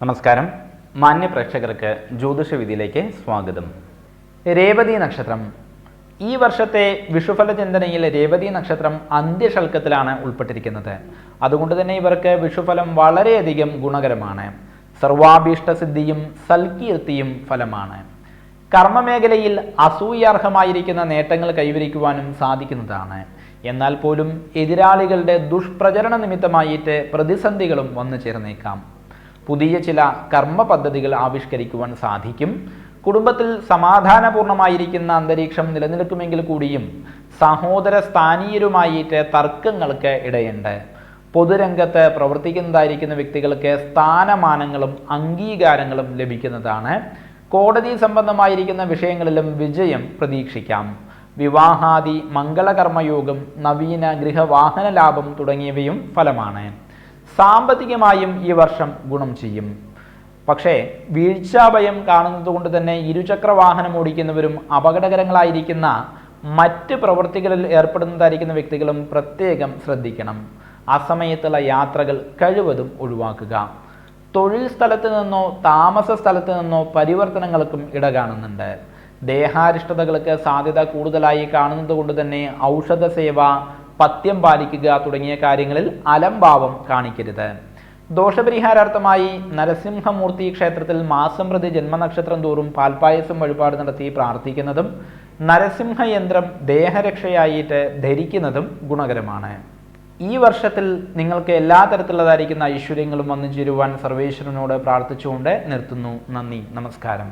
നമസ്കാരം. മാന്യ പ്രേക്ഷകർക്ക് ജ്യോതിഷ വിധിയിലേക്ക് സ്വാഗതം. രേവതി നക്ഷത്രം. ഈ വർഷത്തെ വിഷുഫല ചിന്തനയിൽ രേവതി നക്ഷത്രം അന്ത്യശൽക്കത്തിലാണ് ഉൾപ്പെട്ടിരിക്കുന്നത്. അതുകൊണ്ട് തന്നെ ഇവർക്ക് വിഷുഫലം വളരെയധികം ഗുണകരമാണ്. സർവാഭീഷ്ട സിദ്ധിയും സൽകീർത്തിയും ഫലമാണ്. കർമ്മമേഖലയിൽ അസൂയാർഹമായിരിക്കുന്ന നേട്ടങ്ങൾ കൈവരിക്കുവാനും സാധിക്കുന്നതാണ്. എന്നാൽ പോലും എതിരാളികളുടെ ദുഷ്പ്രചരണ നിമിത്തമായിട്ട് പ്രതിസന്ധികളും വന്നു ചേർന്നേക്കാം പുതിയ ചില കർമ്മ പദ്ധതികൾ ആവിഷ്കരിക്കുവാൻ സാധിക്കും. കുടുംബത്തിൽ സമാധാനപൂർണമായിരിക്കുന്ന അന്തരീക്ഷം നിലനിൽക്കുമെങ്കിൽ കൂടിയും സഹോദര സ്ഥാനീയരുമായിട്ട് തർക്കങ്ങൾക്ക് ഇടയുണ്ട്. പൊതുരംഗത്ത് പ്രവർത്തിക്കുന്നതായിരിക്കുന്ന വ്യക്തികൾക്ക് സ്ഥാനമാനങ്ങളും അംഗീകാരങ്ങളും ലഭിക്കുന്നതാണ്. കോടതി സംബന്ധമായിരിക്കുന്ന വിഷയങ്ങളിലും വിജയം പ്രതീക്ഷിക്കാം. വിവാഹാദി മംഗളകർമ്മയോഗം നവീന ഗൃഹവാഹന ലാഭം തുടങ്ങിയവയും ഫലമാണ്. സാമ്പത്തികമായും ഈ വർഷം ഗുണം ചെയ്യും. പക്ഷേ വീഴ്ചാഭയം കാണുന്നത് കൊണ്ട് തന്നെ ഇരുചക്ര വാഹനം ഓടിക്കുന്നവരും അപകടകരങ്ങളായിരിക്കുന്ന മറ്റ് പ്രവൃത്തികളിൽ ഏർപ്പെടുന്നതായിരിക്കുന്ന വ്യക്തികളും പ്രത്യേകം ശ്രദ്ധിക്കണം. ആ സമയത്തുള്ള യാത്രകൾ കഴിവതും ഒഴിവാക്കുക. തൊഴിൽ സ്ഥലത്ത് നിന്നോ താമസ സ്ഥലത്ത് നിന്നോ പരിവർത്തനങ്ങൾക്കും ഇട കാണുന്നുണ്ട് ദേഹാരിഷ്ടതകൾക്ക് സാധ്യത കൂടുതലായി കാണുന്നത് കൊണ്ട് തന്നെ ഔഷധ സേവ പഥ്യം പാലിക്കുക തുടങ്ങിയ കാര്യങ്ങളിൽ അലംഭാവം കാണിക്കരുത്. ദോഷപരിഹാരാർത്ഥമായി നരസിംഹമൂർത്തി ക്ഷേത്രത്തിൽ മാസം പ്രതി ജന്മനക്ഷത്രം തോറും പാൽപായസം വഴിപാട് നടത്തി പ്രാർത്ഥിക്കുന്നതും നരസിംഹ യന്ത്രം ദേഹരക്ഷയായിട്ട് ധരിക്കുന്നതും ഗുണകരമാണ്. ഈ വർഷത്തിൽ നിങ്ങൾക്ക് എല്ലാ തരത്തിലുള്ളതായിരിക്കുന്ന ഐശ്വര്യങ്ങളും വന്നു ചേരുവാൻ സർവേശ്വരനോട് പ്രാർത്ഥിച്ചുകൊണ്ട് നിർത്തുന്നു. നന്ദി. നമസ്കാരം.